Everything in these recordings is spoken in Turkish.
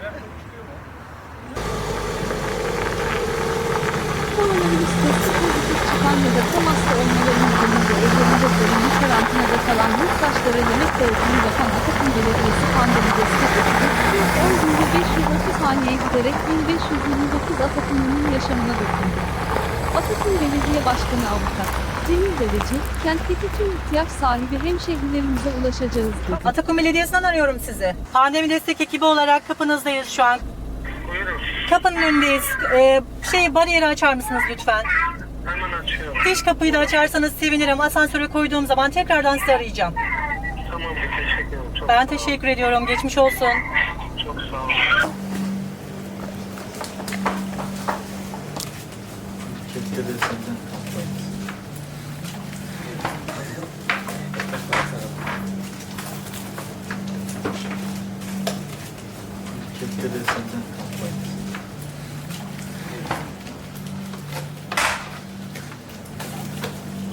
Koronavirüs testi pozitif çıkan ya da temaslı olmaları nedeniyle evlerinde zorunlu karantinada kalan yurttaşlara yemek dağıtımı yapan Atakım Belediyesi pandemi destek ekibi, 10 günde 530 haneye giderek 1529 Atakımlı'nın yaşamına dokundu. Atakım Belediye Başkanı Avukat Cemil Deveci, kentteki tüm ihtiyaç sahibi hemşehrilerimize ulaşacağız dedi. Atakum Belediyesi'nden arıyorum sizi. Pandemi destek ekibi olarak kapınızdayız şu an. Buyurun. Kapının önündeyiz. Ee, şey bariyeri açar mısınız lütfen? Hemen açıyorum. Dış kapıyı da açarsanız sevinirim. Asansöre koyduğum zaman tekrardan sizi arayacağım. Tamam teşekkür ederim. Çok Ben teşekkür ediyorum. Geçmiş olsun. Çok sağ olun. Kepçeleri senden senden kaplayın.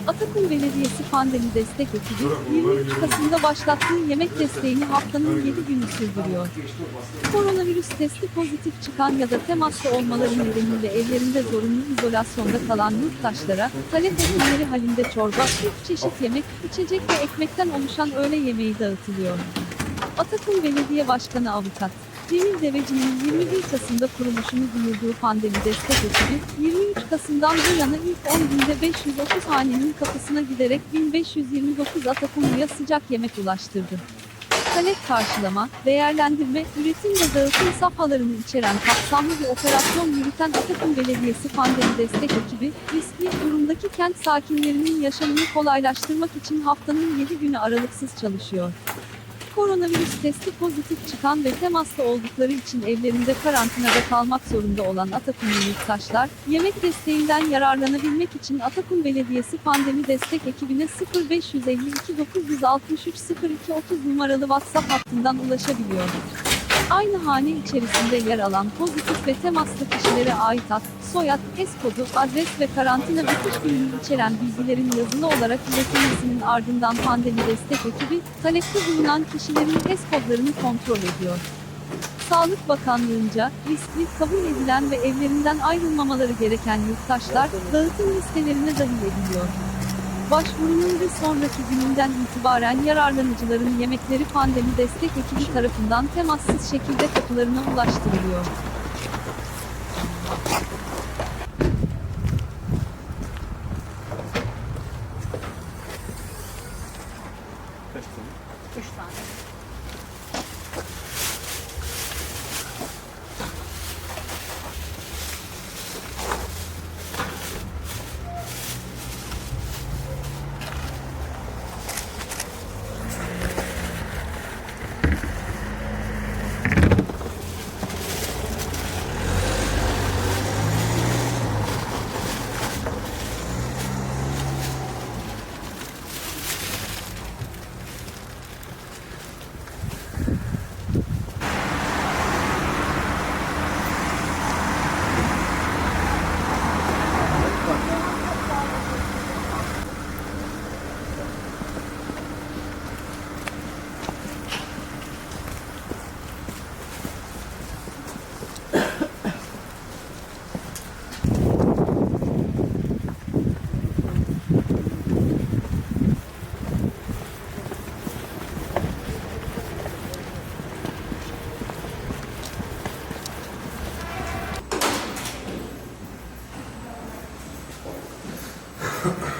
Atakum Belediyesi Pandemi Destek Ekibi, 23 Kasım'da başlattığı yemek desteğini haftanın 7 günü sürdürüyor. Koronavirüs testi pozitif çıkan ya da temaslı olmaları nedeniyle evlerinde zorunlu izolasyonda kalan yurttaşlara, talep etmeleri halinde çorba, 3 çeşit yemek, içecek ve ekmekten oluşan öğle yemeği dağıtılıyor. Atakum Belediye Başkanı Avukat Cemil Deveci'nin 21 Kasım'da kuruluşunu duyurduğu pandemi destek ekibi, 23 Kasım'dan bu yana ilk 10 günde 530 hanenin kapısına giderek 1529 Atakumlu'ya sıcak yemek ulaştırdı. Talep karşılama, değerlendirme, üretim ve dağıtım safhalarını içeren kapsamlı bir operasyon yürüten Atakum Belediyesi Pandemi Destek Ekibi, riskli durumdaki kent sakinlerinin yaşamını kolaylaştırmak için haftanın 7 günü aralıksız çalışıyor. Koronavirüs testi pozitif çıkan ve temaslı oldukları için evlerinde karantinada kalmak zorunda olan Atakumlu yurttaşlar, yemek desteğinden yararlanabilmek için Atakum Belediyesi Pandemi Destek ekibine 0552 963 0230 numaralı WhatsApp hattından ulaşabiliyor. Aynı hane içerisinde yer alan pozitif ve temaslı kişilere ait ad, soyad, HES kodu, adres ve karantina bitiş gününü içeren bilgilerin yazılı olarak iletilmesinin ardından pandemi destek ekibi, talepte bulunan kişilerin HES kodlarını kontrol ediyor. Sağlık Bakanlığı'nca riskli kabul edilen ve evlerinden ayrılmamaları gereken yurttaşlar dağıtım listelerine dahil ediliyor. Başvurunun bir sonraki gününden itibaren yararlanıcıların yemekleri pandemi destek ekibi tarafından temassız şekilde kapılarına ulaştırılıyor. Yeah.